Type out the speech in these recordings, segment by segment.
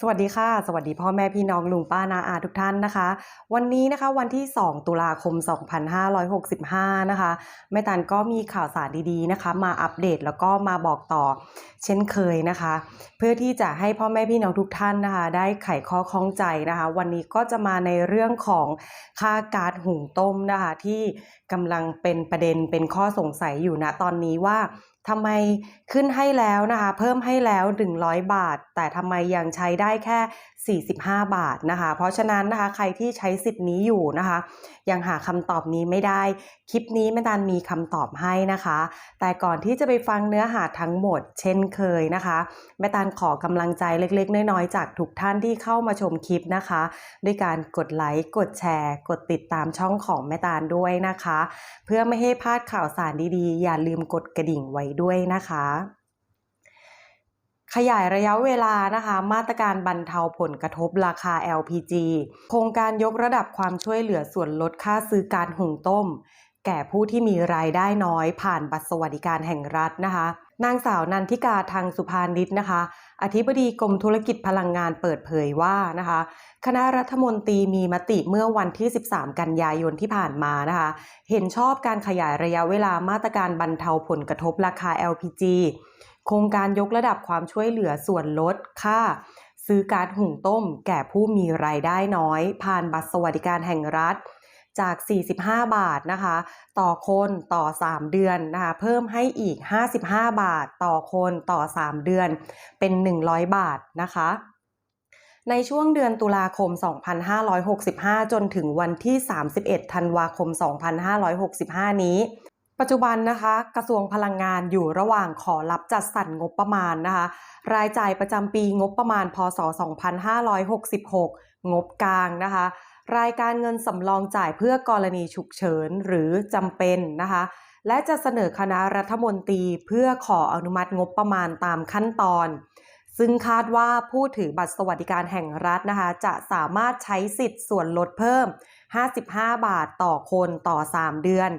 สวัสดีค่ะ สวัสดีพ่อแม่พี่น้องลุงป้านาอาทุกท่านนะคะ วันนี้นะคะวันที่ 2 ตุลาคม 2565 นะคะแม่ตันก็มีข่าวสารดีๆนะคะ มาอัปเดตแล้วก็มาบอกต่อเช่นเคยนะคะ เพื่อที่จะให้พ่อแม่พี่น้องทุกท่านนะคะ ได้ไขข้อข้องใจนะคะ วันนี้ก็จะมาในเรื่องของค่าการหุงต้มนะคะ ที่กำลังเป็นประเด็นเป็นข้อสงสัยอยู่นะตอนนี้ว่า ทำไมขึ้นให้แล้วนะคะเพิ่มให้แล้ว 100 บาท แต่ทำไมยังใช้ได้แค่ 45 บาทนะคะ เพราะฉะนั้นนะคะใครที่ใช้สิทธิ์นี้อยู่นะคะ ยังหาคำตอบนี้ไม่ได้ คลิปนี้แม่ตาลมีคำตอบให้นะคะ แต่ก่อนที่จะไปฟังเนื้อหาทั้งหมด เช่นเคยนะคะแม่ตาลขอกำลังใจเล็กๆ น้อยๆ จากทุกท่านที่เข้ามาชมคลิปนะคะ ด้วยการกดไลค์กดแชร์ กดติดตามช่องของแม่ตาลด้วยนะคะ เพื่อไม่ให้พลาดข่าวสารดีๆ อย่าลืมกดกระดิ่งไว้ด้วยนะคะ ขยายระยะเวลานะคะ มาตรการบรรเทาผลกระทบราคา LPG โครงการยกระดับความช่วยเหลือส่วนลดค่าซื้อการหุงต้ม แก่ผู้ที่มีรายได้น้อยผ่านบัตรสวัสดิการแห่งรัฐนะคะ นางสาวนันทิกาทางสุพานิชนะคะ อธิบดีกรมธุรกิจพลังงานเปิดเผยว่านะคะ คณะรัฐมนตรีมีมติเมื่อวันที่ 13 กันยายนที่ผ่านมานะคะ เห็นชอบการขยายระยะเวลามาตรการบรรเทาผลกระทบราคา LPG โครงการยกระดับความช่วยเหลือส่วนลดค่า ซื้อก๊าซหุงต้ม แก่ผู้มีรายได้น้อย ผ่านบัตรสวัสดิการแห่งรัฐ จาก 45 บาทนะคะ ต่อคนต่อ 3 เดือนนะคะ เพิ่มให้อีก 55 บาท ต่อคนต่อ 3 เดือน เป็น 100 บาทนะคะในช่วงเดือนตุลาคม 2565 จนถึงวันที่ 31 ธันวาคม 2565 นี้ ปัจจุบันนะคะ กระทรวงพลังงานอยู่ระหว่างขอรับจัดสรรงบประมาณนะคะ รายจ่ายประจำปีงบประมาณ พศ 2566 งบกลางนะคะ รายการเงินสำรองจ่ายเพื่อกรณีฉุกเฉินหรือจำเป็นนะคะ และจะเสนอคณะรัฐมนตรีเพื่อขออนุมัติงบประมาณตามขั้นตอน ซึ่งคาดว่าผู้ถือบัตรสวัสดิการแห่งรัฐนะคะ จะสามารถใช้สิทธิ์ส่วนลดเพิ่ม 55 บาทต่อคนต่อ 3 เดือน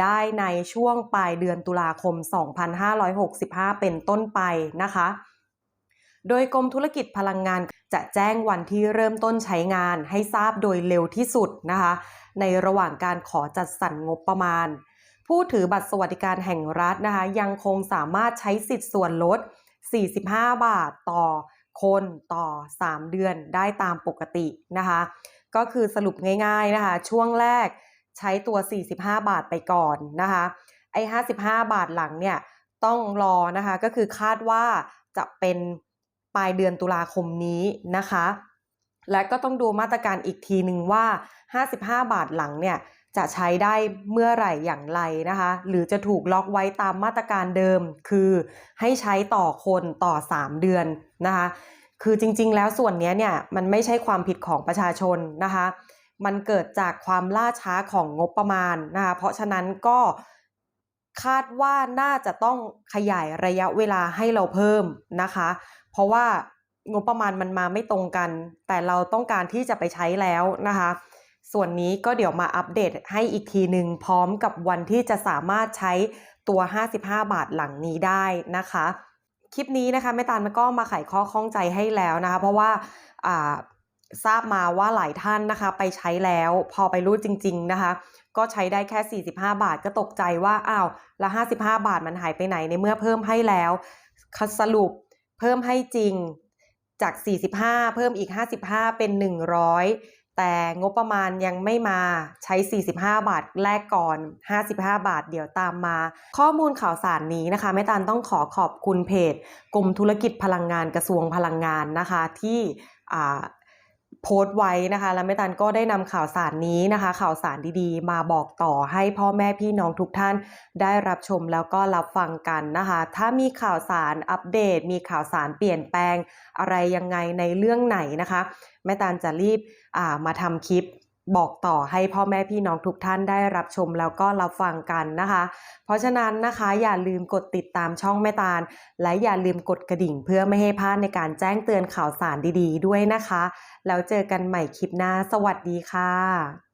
ได้ในช่วงปลายเดือนตุลาคม 2565 เป็นต้นไปนะคะ โดยกรมธุรกิจพลังงานจะแจ้งวันที่เริ่มต้นใช้งานให้ทราบโดยเร็วที่สุดนะคะ ในระหว่างการขอจัดสรรงบประมาณ ผู้ถือบัตรสวัสดิการแห่งรัฐนะคะ ยังคงสามารถใช้สิทธิ์ส่วนลด 45 บาทต่อคนต่อ 3 เดือนได้ตามปกตินะคะ ก็คือสรุปง่ายๆนะคะ ช่วงแรกใช้ตัว 45 บาทไปก่อนนะคะไอ้55 บาทหลังเนี่ยต้องรอนะคะก็คือคาดว่าจะเป็น ปลายเดือนตุลาคมนี้นะคะ และก็ต้องดูมาตรการอีกทีหนึ่งว่า 55 บาทหลังเนี่ยจะใช้ได้เมื่อไหร่อย่างไรนะคะ หรือจะถูกล็อกไว้ตามมาตรการเดิม คือให้ใช้ต่อคนต่อ 3 เดือนนะคะ คือจริงๆ แล้วส่วนนี้เนี่ยมันไม่ใช่ความผิดของประชาชนนะคะ มันเกิดจากความล่าช้าของงบประมาณนะคะ เพราะฉะนั้นก็คาดว่าน่าจะต้องขยายระยะเวลาให้เราเพิ่มนะคะ เพราะว่างบประมาณมันมาไม่ตรงกัน แต่เราต้องการที่จะไปใช้แล้วนะคะ ส่วนนี้ก็เดี๋ยวมาอัปเดตให้อีกทีหนึ่งพร้อมกับวันที่จะสามารถใช้ตัว 55 บาทหลังนี้ได้นะคะ คลิปนี้นะคะแม่ตาลมันก็มาไขข้อข้องใจให้แล้วนะคะ เพราะว่าอ่าทราบมาว่าหลายท่านนะคะ ไปใช้แล้วพอไปรู้จริง ๆนะคะ ก็ใช้ได้แค่ 45 บาทก็ตกใจว่าอ้าวแล้ว 55 บาทมันหายไปไหนในเมื่อเพิ่มให้แล้วสรุป เพิ่มให้จริงจาก 45 เพิ่มอีก 55 เป็น 100 แต่งบประมาณยังไม่มาใช้ 45 บาทแรกก่อน 55 บาทเดี๋ยวตามมา ข้อมูลข่าวสารนี้นะคะแม่ตาลต้องขอขอบคุณเพจ กลุ่มธุรกิจพลังงานกระทรวงพลังงานนะคะที่อ่า โพสต์ไว้นะคะ และแม่ตันก็ได้นำข่าวสารนี้นะคะ ข่าวสารดีๆ มาบอกต่อให้พ่อแม่พี่น้องทุกท่านได้รับชมแล้วก็รับฟังกันนะคะ ถ้ามีข่าวสารอัปเดต มีข่าวสารเปลี่ยนแปลงอะไรยังไงในเรื่องไหนนะคะ แม่ตานจะรีบมาทำคลิป บอกต่อให้พ่อแม่พี่น้องทุกท่านได้รับชมแล้วก็รับฟังกันนะคะ เพราะฉะนั้นนะคะอย่าลืมกดติดตามช่องแม่ตาล และอย่าลืมกดกระดิ่งเพื่อไม่ให้พลาดในการแจ้งเตือนข่าวสารดีๆ ด้วยนะคะ แล้วเจอกันใหม่คลิปหน้า สวัสดีค่ะ